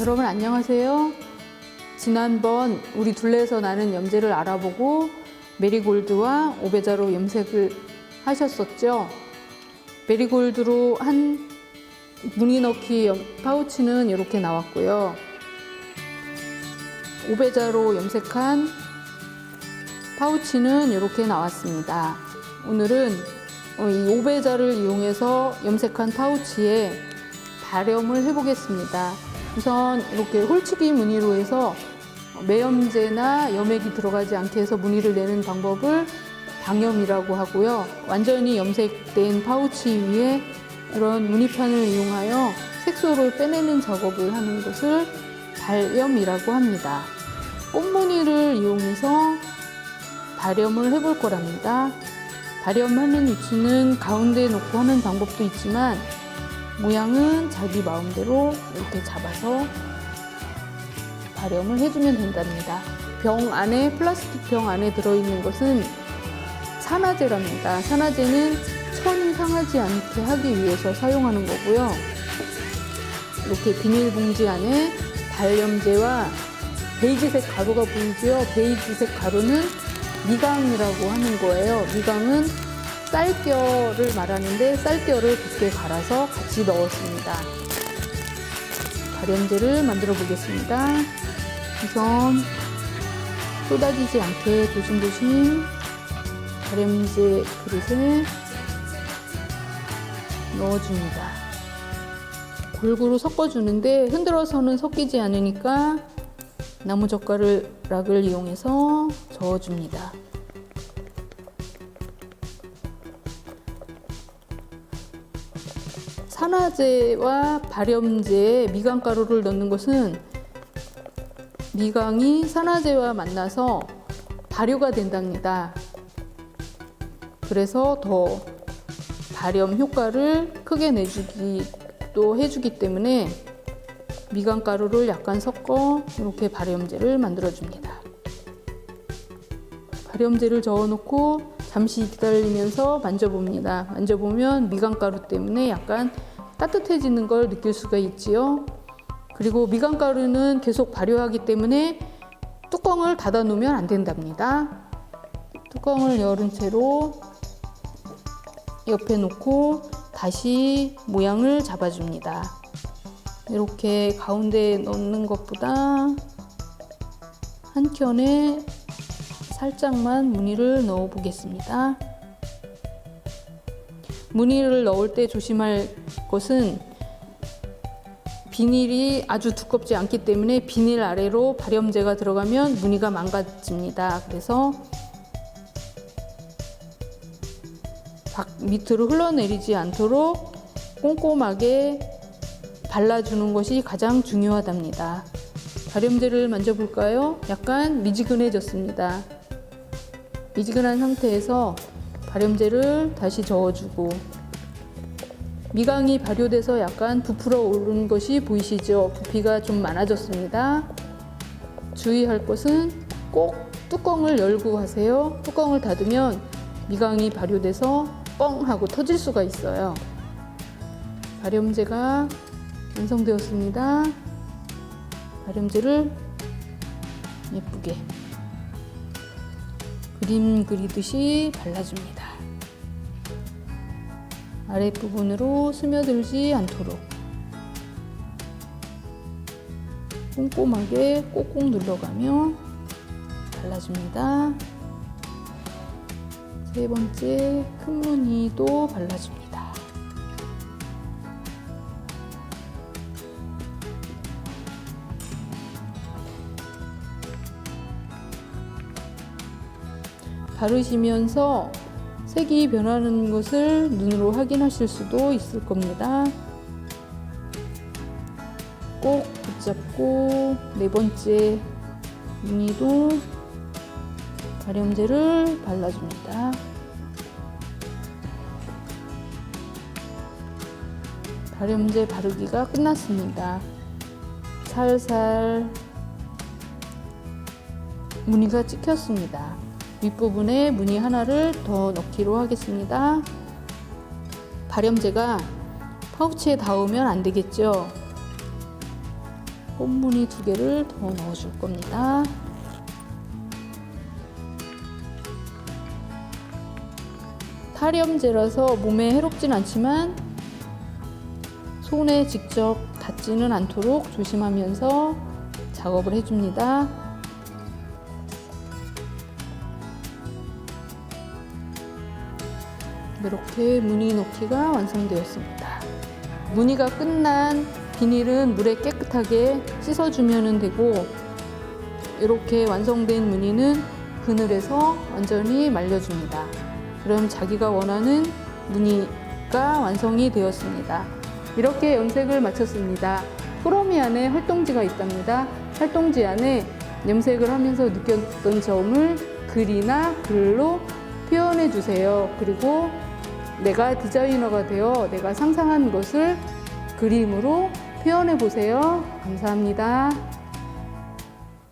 여러분 안녕하세요. 지난번 우리 둘레에서 나는 염제를 알아보고 메리골드와 오베자로 염색을 하셨었죠. 메리골드로 한 무늬 넣기 염- 파우치는 이렇게 나왔고요. 오베자로 염색한 파우치는 이렇게 나왔습니다. 오늘은 어, 이 오베자를 이용해서 염색한 파우치에 발염을 해보겠습니다. 우선 이렇게 홀치기 무늬로 해서 매염제나 염액이 들어가지 않게 해서 무늬를 내는 방법을 방염이라고 하고요. 완전히 염색된 파우치 위에 이런 무늬판을 이용하여 색소를 빼내는 작업을 하는 것을 발염이라고 합니다. 꽃무늬를 이용해서 발염을 해볼 거랍니다. 발염하는 위치는 가운데에 놓고 하는 방법도 있지만 모양은 자기 마음대로 이렇게 잡아서 발염을 해주면 된답니다. 병 안에 플라스틱 병 안에 들어있는 것은 산화제랍니다. 산화제는 천이 상하지 않게 하기 위해서 사용하는 거고요. 이렇게 비닐봉지 안에 발염제와 베이지색 가루가 보이죠? 베이지색 가루는 미강이라고 하는 거예요. 미강은 쌀겨를 말하는데 쌀겨를 곱게 갈아서 같이 넣었습니다. 발염제를 만들어 보겠습니다. 우선 쏟아지지 않게 조심조심 발염제 그릇에 넣어줍니다. 골고루 섞어주는데 흔들어서는 섞이지 않으니까 나무젓가락을 이용해서 저어줍니다. 산화제와 발염제에 미강가루를 넣는 것은 미강이 산화제와 만나서 발효가 된답니다. 그래서 더 발염 효과를 크게 내주기도 해주기 때문에 미강가루를 약간 섞어 이렇게 발염제를 만들어줍니다. 발염제를 저어놓고 잠시 기다리면서 만져봅니다. 만져보면 미강가루 때문에 약간 따뜻해지는 걸 느낄 수가 있지요. 그리고 미강가루는 계속 발효하기 때문에 뚜껑을 닫아 놓으면 안 된답니다. 뚜껑을 열은 채로 옆에 놓고 다시 모양을 잡아줍니다. 이렇게 가운데에 넣는 것보다 한 켠에 살짝만 무늬를 넣어 보겠습니다. 무늬를 넣을 때 조심할 것은 비닐이 아주 두껍지 않기 때문에 비닐 아래로 발염제가 들어가면 무늬가 망가집니다. 그래서 밖 밑으로 흘러내리지 않도록 꼼꼼하게 발라주는 것이 가장 중요하답니다. 발염제를 만져볼까요? 약간 미지근해졌습니다. 미지근한 상태에서 발염제를 다시 저어주고 미강이 발효돼서 약간 부풀어 오른 것이 보이시죠? 부피가 좀 많아졌습니다. 주의할 것은 꼭 뚜껑을 열고 하세요. 뚜껑을 닫으면 미강이 발효돼서 뻥 하고 터질 수가 있어요. 발염제가 완성되었습니다. 발염제를 예쁘게 그림 그리듯이 발라줍니다. 아랫부분으로 스며들지 않도록 꼼꼼하게 꼭꼭 눌러가며 발라줍니다. 세 번째 큰 무늬도 발라줍니다. 바르시면서 색이 변하는 것을 눈으로 확인하실 수도 있을 겁니다. 꼭 붙잡고 네 번째 무늬도 발염제를 발라줍니다. 발염제 바르기가 끝났습니다. 살살 무늬가 찍혔습니다. 윗부분에 무늬 하나를 더 넣기로 하겠습니다. 발염제가 파우치에 닿으면 안 되겠죠. 꽃무늬 두 개를 더 넣어줄 겁니다. 탈염제라서 몸에 해롭진 않지만 손에 직접 닿지는 않도록 조심하면서 작업을 해줍니다. 이렇게 무늬 넣기가 완성되었습니다. 무늬가 끝난 비닐은 물에 깨끗하게 씻어주면 되고 이렇게 완성된 무늬는 그늘에서 완전히 말려줍니다. 그럼 자기가 원하는 무늬가 완성이 되었습니다. 이렇게 염색을 마쳤습니다. 프로미 안에 활동지가 있답니다. 활동지 안에 염색을 하면서 느꼈던 점을 글이나 글로 표현해 주세요. 그리고 내가 디자이너가 되어 내가 상상한 것을 그림으로 표현해 보세요. 감사합니다.